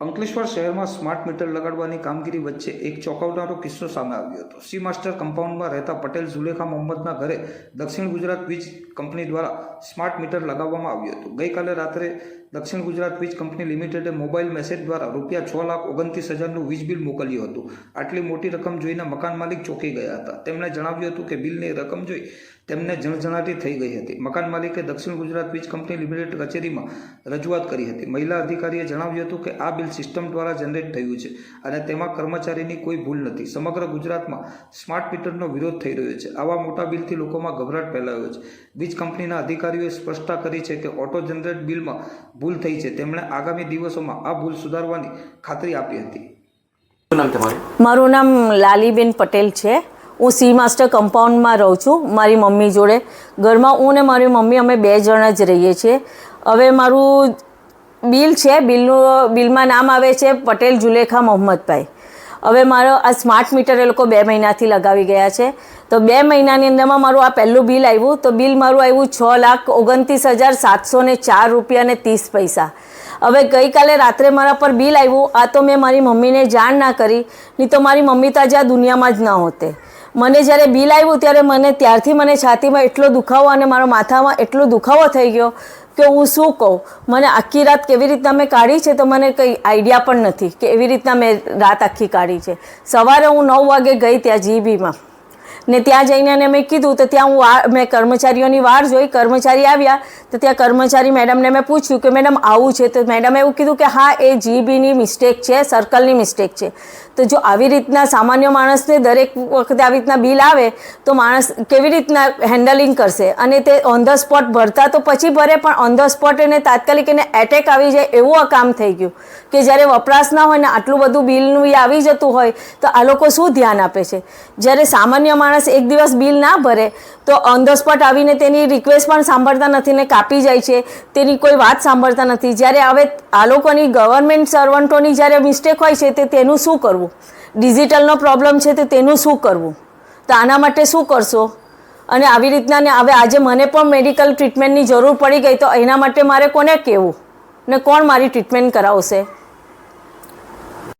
અંકલેશ્વર શહેરમાં smart meter લગાડવાની કામગીરી વચ્ચે એક ચોંકાવનારો કિસ્સો સામે આવ્યો હતો. સી માસ્ટર કમ્પાઉન્ડમાં રહેતા પટેલ ઝુલેખા મોહમ્મદના ઘરે દક્ષિણ ગુજરાત વીજ કંપની દ્વારા સ્માર્ટ મીટર લગાવવામાં આવ્યું હતું. ગઈકાલે રાત્રે દક્ષિણ ગુજરાત વીજ કંપની લિમિટેડે મોબાઈલ મેસેજ દ્વારા રૂપિયા છ લાખ ઓગણત્રીસ હજારનું વીજ બિલ મોકલ્યું હતું. આટલી મોટી રકમ જોઈને મકાન માલિક ચોંકી ગયા હતા. તેમણે જણાવ્યું હતું કે બિલની રકમ જોઈ તેમને જણજણાટી થઈ ગઈ હતી. મકાન માલિકે દક્ષિણ ગુજરાત વીજ કંપની લિમિટેડ કચેરીમાં રજૂઆત કરી હતી. મહિલા અધિકારીએ જણાવ્યું હતું કે આ બિલ સિસ્ટમ દ્વારા જનરેટ થયું છે અને તેમાં કર્મચારીની કોઈ ભૂલ નથી. સમગ્ર ગુજરાતમાં સ્માર્ટ મીટરનો વિરોધ થઈ રહ્યો છે. આવા મોટા બિલથી લોકોમાં ગભરાટ ફેલાયો છે. વીજ કંપનીના અધિકારીઓએ સ્પષ્ટતા કરી છે કે ઓટો જનરેટ બિલમાં ભૂલ થઈ છે. તેમણે આગામી દિવસોમાં આ ભૂલ સુધારવાની ખાતરી આપી હતી. શું નામ તમારું? મારું નામ લાલીબેન પટેલ છે. હું સી માસ્ટર કમ્પાઉન્ડમાં રહું છું. મારી મમ્મી જોડે. ઘરમાં હું ને મારી મમ્મી અમે બે જણા જ રહીએ છીએ. હવે મારું બિલ છે, બિલનું, બિલમાં નામ આવે છે, પટેલ, જુલેખા, મોહમ્મદભાઈ. હવે મારો આ સ્માર્ટ મીટર એ લોકો બે મહિનાથી લગાવી ગયા છે. તો બે મહિનાની અંદરમાં મારું આ પહેલું બિલ આવ્યું. તો બિલ મારું આવ્યું છ લાખ ઓગણત્રીસ હજાર સાતસો ને ચાર રૂપિયા ને ત્રીસ પૈસા. હવે ગઈકાલે રાત્રે મારા પર બિલ આવ્યું. આ તો મેં મારી મમ્મીને જાણ ના કરી. નહીં તો મારી મમ્મી તો આજે આ દુનિયામાં જ ન હોતે. મને જ્યારે બિલ આવ્યું ત્યારે મને ત્યારથી મને છાતીમાં એટલો દુખાવો અને મારા માથામાં એટલો દુખાવો થઈ ગયો કે હું શું કહું? મને આખી રાત કેવી રીતના મેં કાઢી છે તો મને કંઈ આઈડિયા પણ નથી કે એવી રીતના મેં રાત આખી કાઢી છે. સવારે હું નવ વાગે ગઈ ત્યાં જીબીમાં. ને ત્યાં જઈને અને મેં કીધું, તો ત્યાં હું મેં કર્મચારીઓની વાર જોઈ, કર્મચારી આવ્યા, તો ત્યાં કર્મચારી મેડમને મેં પૂછ્યું કે, મેડમ, આવું છે? તો મેડમે એવું કીધું કે, હા, એ જીબીની મિસ્ટેક છે, સર્કલની મિસ્ટેક છે. તો જો આવી રીતના સામાન્ય માણસને દરેક વખતે આવી રીતના બિલ આવે, તો માણસ કેવી રીતના હેન્ડલિંગ કરશે? અને તે ઓન ધ સ્પોટ ભરતા તો પછી ભરે, પણ ઓન ધ સ્પોટ એને તાત્કાલિક એને એટેક આવી જાય એવું આ કામ થઈ ગયું. કે જ્યારે વપરાશ ના હોય ને આટલું બધું બિલનું એ આવી જતું હોય, તો આ લોકો શું ધ્યાન આપે છે? જ્યારે સામાન્ય માણસ એક દિવસ બિલ ના ભરે, તો ઓન ધ સ્પોટ આવીને તેની રિક્વેસ્ટ પણ સાંભળતા નથી ને કાપી જાય છે. તેની કોઈ વાત સાંભળતા નથી. જ્યારે હવે આ લોકોની ગવર્મેન્ટ સર્વન્ટોની જ્યારે મિસ્ટેક હોય છે, તે તેનું શું કરવું? ડિજિટલનો પ્રોબ્લેમ છે, તો તેનું શું કરવું? તો આના માટે શું કરશો? અને આવી રીતના ને હવે આજે મને પણ મેડિકલ ટ્રીટમેન્ટની જરૂર પડી ગઈ, તો એના માટે મારે કોને કહેવું? ને કોણ મારી ટ્રીટમેન્ટ કરાવશે?